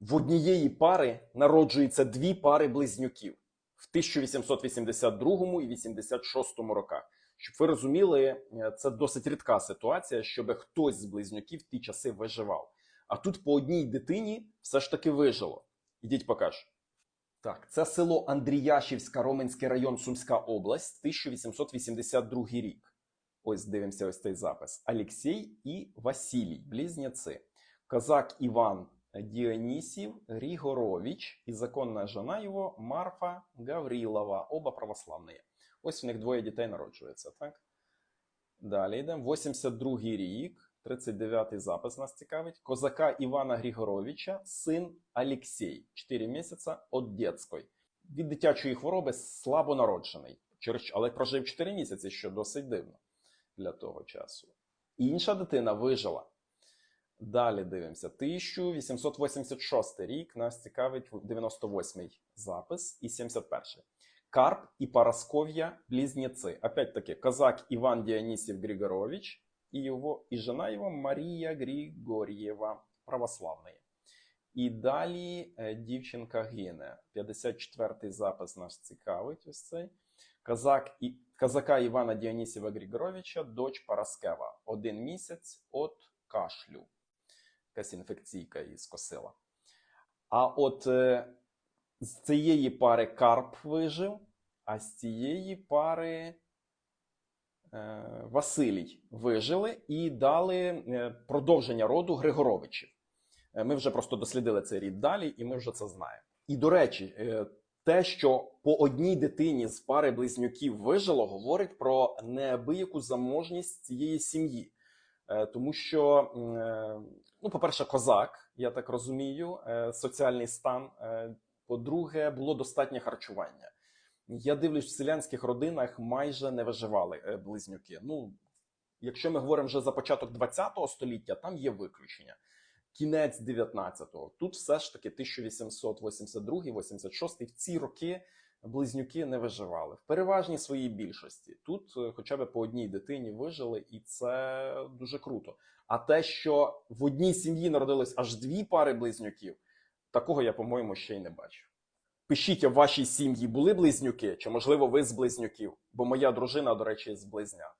в однієї пари народжується дві пари близнюків в 1882 і 86 роках. Щоб ви розуміли, е, це досить рідка ситуація, щоб хтось з близнюків в ті часи виживав. А тут по одній дитині все ж таки вижило. Ідіть покажу. Так, це село Андріяшівська, Роменський район, Сумська область, 1882 рік. Ось дивимося ось цей запис. Алексій і Василій, близнеці. Козак Іван Діонісів Григорович і законна жена його Марфа Гаврилова, оба православні. Ось в них двоє дітей народжується, так? Далі йдемо. 82-й рік, 39-й запис нас цікавить. Козака Івана Григоровича, син Алексій, 4 місяці від дитячої. Від дитячої хвороби слабонароджений. Через- Але прожив 4 місяці, що досить дивно для того часу. Інша дитина вижила. Далі дивимося. 1886 рік. Нас цікавить 98-й запис і 71-й. Карп і Парасковья близнецы. Опять-таки, казак Иван Дионисев Григорович и, его, и жена его Мария Григорьева, православные. І далі е, дівчинка гине. 54-й запис нас цікавить ось цей. Казак і, казака Івана Діонісєва Григоровича, доч Параскева. Один місяць от кашлю. Якась інфекційка її скосила. А от е, з цієї пари Карп вижив, а з цієї пари е, Василій вижили і дали е, продовження роду Григоровичів. Ми вже просто дослідили цей рід далі, і ми вже це знаємо. І до речі, те, що по одній дитині з пари близнюків вижило, говорить про неабияку заможність цієї сім'ї. Е, Тому що, е, ну, по-перше, козак, я так розумію, е, соціальний стан. По-друге, було достатнє харчування. Я дивлюсь, в селянських родинах майже не виживали близнюки. Ну, якщо ми говоримо вже за початок 20-го століття, там є виключення. Кінець 19-го. Тут все ж таки 1882-86 в ці роки близнюки не виживали. В переважній своїй більшості. Тут е, хоча б по одній дитині вижили, і це дуже круто. А те, що в одній сім'ї народилось аж дві пари близнюків, такого я, по-моєму, ще й не бачу. Пишіть, а в вашій сім'ї були близнюки, чи можливо ви з близнюків? Бо моя дружина, до речі, з близнят.